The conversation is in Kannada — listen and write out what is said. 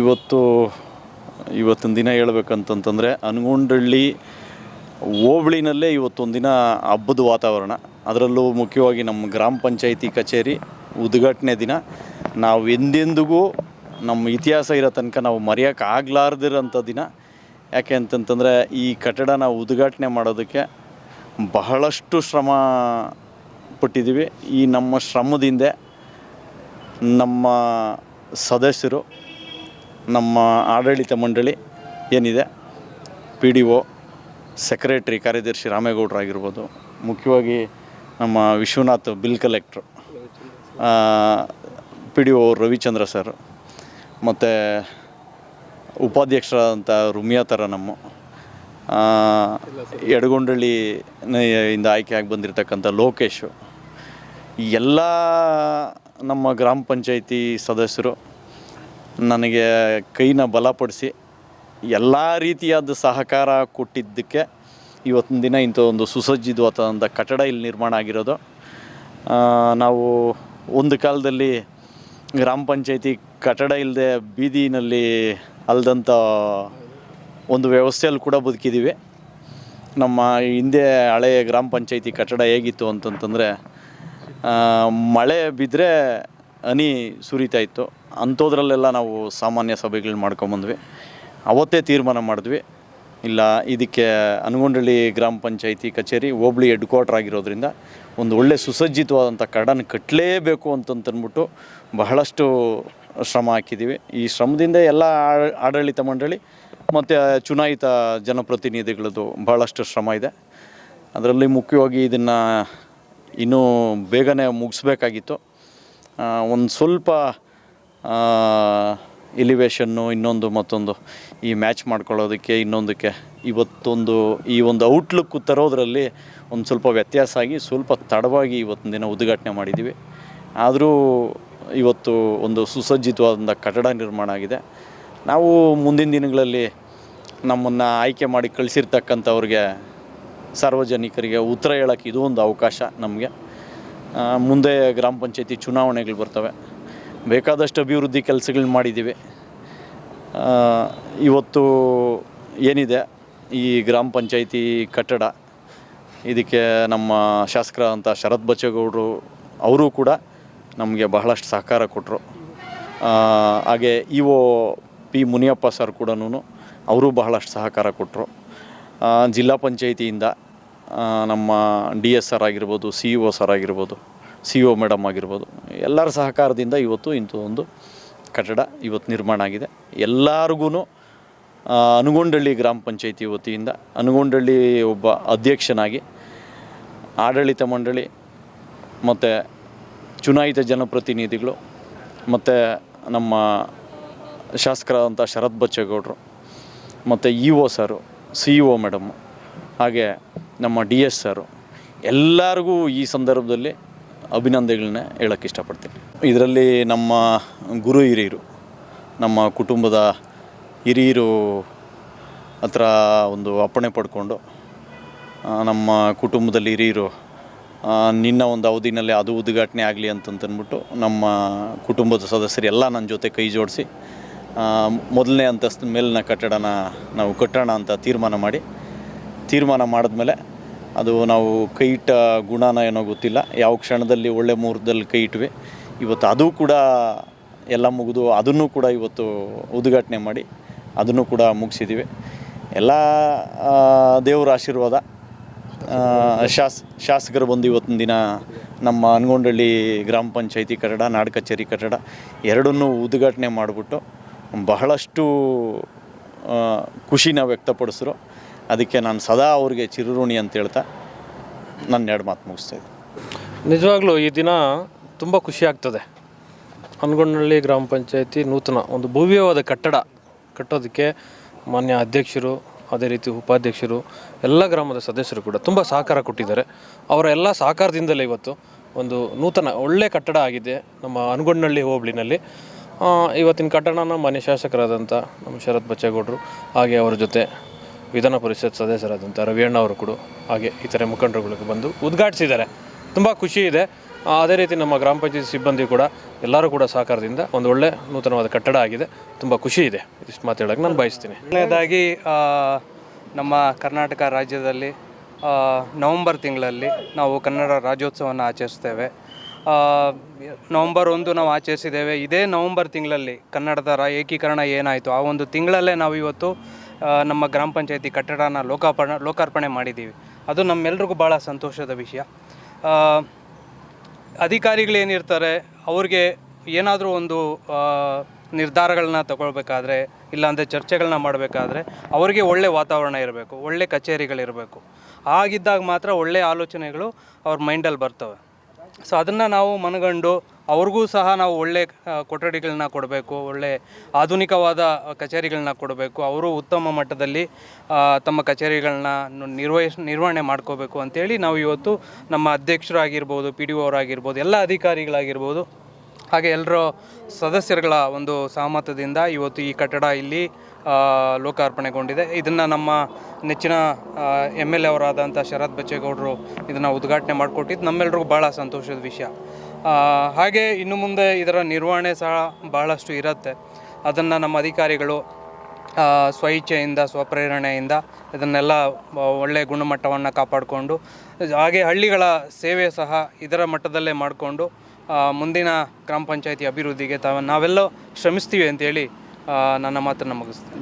ಇವತ್ತು, ಇವತ್ತಿನ ದಿನ ಹೇಳ್ಬೇಕಂತಂತಂದರೆ ಅನಗೊಂಡಳ್ಳಿ ಹೋಬಳಿನಲ್ಲೇ ಇವತ್ತೊಂದು ದಿನ ಹಬ್ಬದ ವಾತಾವರಣ. ಅದರಲ್ಲೂ ಮುಖ್ಯವಾಗಿ ನಮ್ಮ ಗ್ರಾಮ ಪಂಚಾಯಿತಿ ಕಚೇರಿ ಉದ್ಘಾಟನೆ ದಿನ. ನಾವು ಎಂದೆಂದಿಗೂ ನಮ್ಮ ಇತಿಹಾಸ ಇರೋ ತನಕ ನಾವು ಮರೆಯೋಕೆ ಆಗಲಾರ್ದಿರೋಂಥ ದಿನ. ಯಾಕೆ ಅಂತಂತಂದರೆ, ಈ ಕಟ್ಟಡನ ಉದ್ಘಾಟನೆ ಮಾಡೋದಕ್ಕೆ ಬಹಳಷ್ಟು ಶ್ರಮ ಪಟ್ಟಿದ್ದೀವಿ. ಈ ನಮ್ಮ ಶ್ರಮದಿಂದ ನಮ್ಮ ಸದಸ್ಯರು ನಮ್ಮ ಆಡಳಿತ ಮಂಡಳಿ ಏನಿದೆ? ಪಿ ಡಿ ಒ ಸೆಕ್ರೆಟ್ರಿ ಕಾರ್ಯದರ್ಶಿ ರಾಮೇಗೌಡರಾಗಿರ್ಬೋದು, ಮುಖ್ಯವಾಗಿ ನಮ್ಮ Vishwanath bill collector P D O Ravichandra sir ಮತ್ತು ಉಪಾಧ್ಯಕ್ಷರಾದಂಥ ರುಮಿಯಾ ನಮ್ಮ ಯಡಗೊಂಡಳ್ಳಿ ಇಂದ ಆಯ್ಕೆಯಾಗಿ ಬಂದಿರತಕ್ಕಂಥ ಲೋಕೇಶು ಎಲ್ಲ ನಮ್ಮ ಗ್ರಾಮ ಪಂಚಾಯಿತಿ ಸದಸ್ಯರು ನನಗೆ ಕೈನ ಬಲಪಡಿಸಿ ಎಲ್ಲ ರೀತಿಯಾದ ಸಹಕಾರ ಕೊಟ್ಟಿದ್ದಕ್ಕೆ ಇವತ್ತಿನ ದಿನ ಇಂಥ ಒಂದು ಸುಸಜ್ಜಿತವಾದಂಥ ಕಟ್ಟಡ ಇಲ್ಲಿ ನಿರ್ಮಾಣ ಆಗಿರೋದು. ನಾವು ಒಂದು ಕಾಲದಲ್ಲಿ ಗ್ರಾಮ ಪಂಚಾಯಿತಿ ಕಟ್ಟಡ ಇಲ್ಲದೆ ಬೀದಿನಲ್ಲಿ ಅಲ್ದಂಥ ಒಂದು ವ್ಯವಸ್ಥೆಯಲ್ಲಿ ಕೂಡ ಬದುಕಿದ್ದೀವಿ. ನಮ್ಮ ಹಿಂದೆ ಹಳೆಯ ಗ್ರಾಮ ಪಂಚಾಯಿತಿ ಕಟ್ಟಡ ಹೇಗಿತ್ತು ಅಂತಂತಂದರೆ ಮಳೆ ಬಿದ್ದರೆ ಹನಿ ಸುರಿತಾ ಇತ್ತು. ಅಂಥದ್ರಲ್ಲೆಲ್ಲ ನಾವು ಸಾಮಾನ್ಯ ಸಭೆಗಳನ್ನ ಮಾಡ್ಕೊಂಬಂದ್ವಿ ಅವತ್ತೇ ತೀರ್ಮಾನ ಮಾಡಿದ್ವಿ. ಇಲ್ಲ, ಇದಕ್ಕೆ ಅನಗೊಂಡಳ್ಳಿ ಗ್ರಾಮ ಪಂಚಾಯಿತಿ ಕಚೇರಿ, ಹೋಬಳಿ ಹೆಡ್ ಕ್ವಾರ್ಟರ್ ಆಗಿರೋದ್ರಿಂದ ಒಂದು ಒಳ್ಳೆ ಸುಸಜ್ಜಿತವಾದಂಥ ಕಡನ್ನು ಕಟ್ಟಲೇಬೇಕು ಅಂತಂತಂದ್ಬಿಟ್ಟು ಬಹಳಷ್ಟು ಶ್ರಮ ಹಾಕಿದ್ದೀವಿ ಈ ಶ್ರಮದಿಂದ ಎಲ್ಲ ಆಡ- ಆಡಳಿತ ಮಂಡಳಿ ಮತ್ತು ಚುನಾಯಿತ ಜನಪ್ರತಿನಿಧಿಗಳದ್ದು ಬಹಳಷ್ಟು ಶ್ರಮ ಇದೆ. ಅದರಲ್ಲಿ ಮುಖ್ಯವಾಗಿ ಇದನ್ನು ಇನ್ನೂ ಬೇಗನೆ ಮುಗಿಸ್ಬೇಕಾಗಿತ್ತು. ಒಂದು ಸ್ವಲ್ಪ ಎಲಿವೇಷನ್ನು ಇನ್ನೊಂದು ಮತ್ತೊಂದು ಈ ಮ್ಯಾಚ್ ಮಾಡ್ಕೊಳ್ಳೋದಕ್ಕೆ, ಇನ್ನೊಂದಕ್ಕೆ ಇವತ್ತೊಂದು ಈ ಒಂದು ಔಟ್ಲುಕ್ ತರೋದರಲ್ಲಿ ಒಂದು ಸ್ವಲ್ಪ ವ್ಯತ್ಯಾಸ ಆಗಿ ಸ್ವಲ್ಪ ತಡವಾಗಿ ಇವತ್ತಿನ ದಿನ ಉದ್ಘಾಟನೆ ಮಾಡಿದ್ದೀವಿ ಆದರೂ ಇವತ್ತು ಒಂದು ಸುಸಜ್ಜಿತವಾದಂಥ ಕಟ್ಟಡ ನಿರ್ಮಾಣ ಆಗಿದೆ. ನಾವು ಮುಂದಿನ ದಿನಗಳಲ್ಲಿ ನಮ್ಮನ್ನು ಆಯ್ಕೆ ಮಾಡಿ ಕಳಿಸಿರ್ತಕ್ಕಂಥವ್ರಿಗೆ ಸಾರ್ವಜನಿಕರಿಗೆ ಉತ್ತರ ಹೇಳೋಕ್ಕೆ ಇದು ಒಂದು ಅವಕಾಶ ನಮಗೆ. ಮುಂದೆ ಗ್ರಾಮ ಪಂಚಾಯತಿ ಚುನಾವಣೆಗಳು ಬರ್ತವೆ. ಬೇಕಾದಷ್ಟು ಅಭಿವೃದ್ಧಿ ಕೆಲಸಗಳನ್ನ ಮಾಡಿದ್ದೀವಿ. ಇವತ್ತು ಏನಿದೆ? ಈ ಗ್ರಾಮ ಪಂಚಾಯಿತಿ ಕಟ್ಟಡ, ಇದಕ್ಕೆ ನಮ್ಮ ಶಾಸಕರಾದಂಥ ಶರತ್ ಬಚ್ಚೇಗೌಡರು ಅವರು ಕೂಡ ನಮಗೆ ಬಹಳಷ್ಟು ಸಹಕಾರ ಕೊಟ್ಟರು ಹಾಗೆ E O P Muniyappa sir ಕೂಡ ಅವರು ಬಹಳಷ್ಟು ಸಹಕಾರ ಕೊಟ್ಟರು ಜಿಲ್ಲಾ ಪಂಚಾಯಿತಿಯಿಂದ ನಮ್ಮ ಡಿ ಎಸ್ ಆರ್ ಆಗಿರ್ಬೋದು, ಸಿ ಇ ಒ ಸರ್ ಆಗಿರ್ಬೋದು, ಸಿ ಒ ಮೇಡಮ್ ಆಗಿರ್ಬೋದು, ಎಲ್ಲರ ಸಹಕಾರದಿಂದ ಇವತ್ತು ಇಂಥ ಒಂದು ಕಟ್ಟಡ ಇವತ್ತು ನಿರ್ಮಾಣ ಆಗಿದೆ. ಎಲ್ಲರಿಗೂ ಅನುಗೊಂಡಳ್ಳಿ ಗ್ರಾಮ ಪಂಚಾಯಿತಿ ವತಿಯಿಂದ ಅನುಗೊಂಡಳ್ಳಿ ಒಬ್ಬ ಅಧ್ಯಕ್ಷನಾಗಿ ಆಡಳಿತ ಮಂಡಳಿ ಮತ್ತು ಚುನಾಯಿತ ಜನಪ್ರತಿನಿಧಿಗಳು ಮತ್ತು ನಮ್ಮ ಶಾಸಕರಾದಂಥ ಶರತ್ ಬಚ್ಚೇಗೌಡರು ಮತ್ತು E O sir, C E O madam ಹಾಗೆ ನಮ್ಮ ಡಿ ಎಸ್ ಸರು, ಎಲ್ಲರಿಗೂ ಈ ಸಂದರ್ಭದಲ್ಲಿ ಅಭಿನಂದನೆಗಳನ್ನ ಹೇಳೋಕ್ಕೆ ಇಷ್ಟಪಡ್ತೀನಿ. ಇದರಲ್ಲಿ ನಮ್ಮ ಗುರು ಹಿರಿಯರು, ನಮ್ಮ ಕುಟುಂಬದ ಹಿರಿಯರು ಹತ್ರ ಒಂದು ಅಪ್ಪಣೆ ಪಡ್ಕೊಂಡು ನಮ್ಮ ಕುಟುಂಬದಲ್ಲಿ ಹಿರಿಯರು ನಿನ್ನ ಒಂದು ಅವಧಿನಲ್ಲಿ ಅದು ಉದ್ಘಾಟನೆ ಆಗಲಿ ಅಂತಂತಂದ್ಬಿಟ್ಟು ನಮ್ಮ ಕುಟುಂಬದ ಸದಸ್ಯರೆಲ್ಲ ನನ್ನ ಜೊತೆ ಕೈ ಜೋಡಿಸಿ ಮೊದಲನೇ ಅಂತಸ್ತಿನ ಮೇಲಿನ ಕಟ್ಟಡನ ನಾವು ಕಟ್ಟೋಣ ಅಂತ ತೀರ್ಮಾನ ಮಾಡಿ ತೀರ್ಮಾನ ಮಾಡಿದ್ಮೇಲೆ ಅದು ನಾವು ಕೈ ಇಟ್ಟ ಗುಣನ ಏನೋ ಗೊತ್ತಿಲ್ಲ. ಯಾವ ಕ್ಷಣದಲ್ಲಿ ಒಳ್ಳೆ ಮುಹೂರ್ತದಲ್ಲಿ ಕೈ ಇಟ್ವಿ. ಇವತ್ತು ಅದು ಕೂಡ ಎಲ್ಲ ಮುಗಿದು ಅದನ್ನು ಕೂಡ ಇವತ್ತು ಉದ್ಘಾಟನೆ ಮಾಡಿ ಅದನ್ನು ಕೂಡ ಮುಗಿಸಿದ್ದೀವಿ ಎಲ್ಲ ದೇವರ ಆಶೀರ್ವಾದ ಶಾಸ್, ಶಾಸಕರು ಬಂದು ಇವತ್ತಿನ ದಿನ ನಮ್ಮ ಅನ್ಗೊಂಡಳ್ಳಿ ಗ್ರಾಮ ಪಂಚಾಯಿತಿ ಕಟ್ಟಡ, ನಾಡ ಕಚೇರಿ ಕಟ್ಟಡ ಎರಡನ್ನೂ ಉದ್ಘಾಟನೆ ಮಾಡಿಬಿಟ್ಟು ಬಹಳಷ್ಟು ಖುಷಿನ ವ್ಯಕ್ತಪಡಿಸಿದ್ರು ಅದಕ್ಕೆ ನಾನು ಸದಾ ಅವ್ರಿಗೆ ಚಿರಋಣಿ ಅಂತ ಹೇಳ್ತಾ ನನ್ನ ಎರಡು ಮಾತು ಮುಗಿಸ್ತಾ ಇದ್ದೀನಿ. ನಿಜವಾಗ್ಲೂ ಈ ದಿನ ತುಂಬ ಖುಷಿ ಆಗ್ತದೆ. ಅನ್ಗೊಂಡಳ್ಳಿ ಗ್ರಾಮ ಪಂಚಾಯತಿ ನೂತನ ಒಂದು ಭವ್ಯವಾದ ಕಟ್ಟಡ ಕಟ್ಟೋದಕ್ಕೆ ಮಾನ್ಯ ಅಧ್ಯಕ್ಷರು, ಅದೇ ರೀತಿ ಉಪಾಧ್ಯಕ್ಷರು, ಎಲ್ಲ ಗ್ರಾಮದ ಸದಸ್ಯರು ಕೂಡ ತುಂಬ ಸಹಕಾರ ಕೊಟ್ಟಿದ್ದಾರೆ. ಅವರ ಎಲ್ಲ ಸಹಕಾರದಿಂದಲೇ ಇವತ್ತು ಒಂದು ನೂತನ ಒಳ್ಳೆ ಕಟ್ಟಡ ಆಗಿದೆ ನಮ್ಮ ಅನ್ಗೊಂಡಳ್ಳಿ ಹೋಬಳಿನಲ್ಲಿ. ಇವತ್ತಿನ ಕಟ್ಟಡನ ಮಾನ್ಯ ಶಾಸಕರಾದಂಥ ನಮ್ಮ ಶರತ್ ಬಚ್ಚೇಗೌಡರು ಹಾಗೆ ಅವರ ಜೊತೆ ವಿಧಾನ ಪರಿಷತ್ ಸದಸ್ಯರಾದಂಥ ರವಿಯಣ್ಣ ಅವರು ಕೂಡ ಹಾಗೆ ಇತರೆ ಮುಖಂಡರುಗಳಿಗೆ ಬಂದು ಉದ್ಘಾಟಿಸಿದ್ದಾರೆ. ತುಂಬ ಖುಷಿ ಇದೆ. ಅದೇ ರೀತಿ ನಮ್ಮ ಗ್ರಾಮ ಪಂಚಾಯತ್ ಸಿಬ್ಬಂದಿ ಕೂಡ ಎಲ್ಲರೂ ಕೂಡ ಸಹಕಾರದಿಂದ ಒಂದು ಒಳ್ಳೆ ನೂತನವಾದ ಕಟ್ಟಡ ಆಗಿದೆ. ತುಂಬ ಖುಷಿ ಇದೆ. ಇಷ್ಟು ಮಾತಾಡೋಕ್ಕೆ ನಾನು ಬಯಸ್ತೀನಿ. ಮೊದಲನೇದಾಗಿ ನಮ್ಮ ಕರ್ನಾಟಕ ರಾಜ್ಯದಲ್ಲಿ ನವಂಬರ್ ತಿಂಗಳಲ್ಲಿ ನಾವು ಕನ್ನಡ ರಾಜ್ಯೋತ್ಸವವನ್ನು ಆಚರಿಸ್ತೇವೆ ನವಂಬರ್ ಒಂದು ನಾವು ಆಚರಿಸಿದ್ದೇವೆ. ಇದೇ ನವಂಬರ್ ತಿಂಗಳಲ್ಲಿ ಕನ್ನಡದ ರಾ ಏಕೀಕರಣ ಏನಾಯಿತು? ಆ ಒಂದು ತಿಂಗಳಲ್ಲೇ ನಾವು ಇವತ್ತು ನಮ್ಮ ಗ್ರಾಮ ಪಂಚಾಯತಿ ಕಟ್ಟಡನ ಲೋಕಾರ್ಪಣೆ ಲೋಕಾರ್ಪಣೆ ಮಾಡಿದ್ದೀವಿ. ಅದು ನಮ್ಮೆಲ್ರಿಗೂ ಭಾಳ ಸಂತೋಷದ ವಿಷಯ. ಅಧಿಕಾರಿಗಳೇನಿರ್ತಾರೆ ಅವ್ರಿಗೆ ಏನಾದರೂ ಒಂದು ನಿರ್ಧಾರಗಳನ್ನ ತಗೊಳ್ಬೇಕಾದ್ರೆ, ಇಲ್ಲಾಂದರೆ ಚರ್ಚೆಗಳನ್ನ ಮಾಡಬೇಕಾದ್ರೆ ಅವರಿಗೆ ಒಳ್ಳೆ ವಾತಾವರಣ ಇರಬೇಕು, ಒಳ್ಳೆ ಕಚೇರಿಗಳಿರಬೇಕು. ಆಗಿದ್ದಾಗ ಮಾತ್ರ ಒಳ್ಳೆ ಆಲೋಚನೆಗಳು ಅವ್ರ ಮೈಂಡಲ್ಲಿ ಬರ್ತವೆ. ಸೊ ಅದನ್ನು ನಾವು ಮನಗಂಡು ಅವ್ರಿಗೂ ಸಹ ನಾವು ಒಳ್ಳೆ ಕೊಠಡಿಗಳನ್ನ ಕೊಡಬೇಕು, ಒಳ್ಳೆ ಆಧುನಿಕವಾದ ಕಚೇರಿಗಳನ್ನ ಕೊಡಬೇಕು, ಅವರು ಉತ್ತಮ ಮಟ್ಟದಲ್ಲಿ ತಮ್ಮ ಕಚೇರಿಗಳನ್ನ ನಿರ್ವಹಿಸ್ ನಿರ್ವಹಣೆ ಮಾಡ್ಕೋಬೇಕು ಅಂತೇಳಿ ನಾವು ಇವತ್ತು ನಮ್ಮ ಅಧ್ಯಕ್ಷರಾಗಿರ್ಬೋದು, ಪಿ ಡಿ ಒ ಅವರಾಗಿರ್ಬೋದು, ಎಲ್ಲ ಅಧಿಕಾರಿಗಳಾಗಿರ್ಬೋದು ಹಾಗೆ ಎಲ್ಲರೂ ಸದಸ್ಯರುಗಳ ಒಂದು ಸಹಮತದಿಂದ ಇವತ್ತು ಈ ಕಟ್ಟಡ ಇಲ್ಲಿ ಲೋಕಾರ್ಪಣೆಗೊಂಡಿದೆ. ಇದನ್ನು ನಮ್ಮ ನೆಚ್ಚಿನ ಎಂ ಎಲ್ ಎ ಅವರಾದಂಥ ಶರತ್ ಬಚ್ಚೇಗೌಡರು ಇದನ್ನು ಉದ್ಘಾಟನೆ ಮಾಡಿಕೊಟ್ಟಿದ್ದು ನಮ್ಮೆಲ್ರಿಗೂ ಭಾಳ ಸಂತೋಷದ ವಿಷಯ. ಹಾಗೆ ಇನ್ನು ಮುಂದೆ ಇದರ ನಿರ್ವಹಣೆ ಸಹ ಬಹಳಷ್ಟು ಇರುತ್ತೆ. ಅದನ್ನು ನಮ್ಮ ಅಧಿಕಾರಿಗಳು ಸ್ವಇಚ್ಛೆಯಿಂದ, ಸ್ವಪ್ರೇರಣೆಯಿಂದ ಇದನ್ನೆಲ್ಲ ಒಳ್ಳೆಯ ಗುಣಮಟ್ಟವನ್ನು ಕಾಪಾಡಿಕೊಂಡು, ಹಾಗೆ ಹಳ್ಳಿಗಳ ಸೇವೆ ಸಹ ಇದರ ಮಟ್ಟದಲ್ಲೇ ಮಾಡಿಕೊಂಡು ಮುಂದಿನ ಗ್ರಾಮ ಪಂಚಾಯತಿ ಅಭಿವೃದ್ಧಿಗೆ ತಾವ ನಾವೆಲ್ಲ ಶ್ರಮಿಸ್ತೀವಿ ಅಂತೇಳಿ ನನ್ನ ಮಾತನ್ನು ಮುಗಿಸ್ತೀನಿ.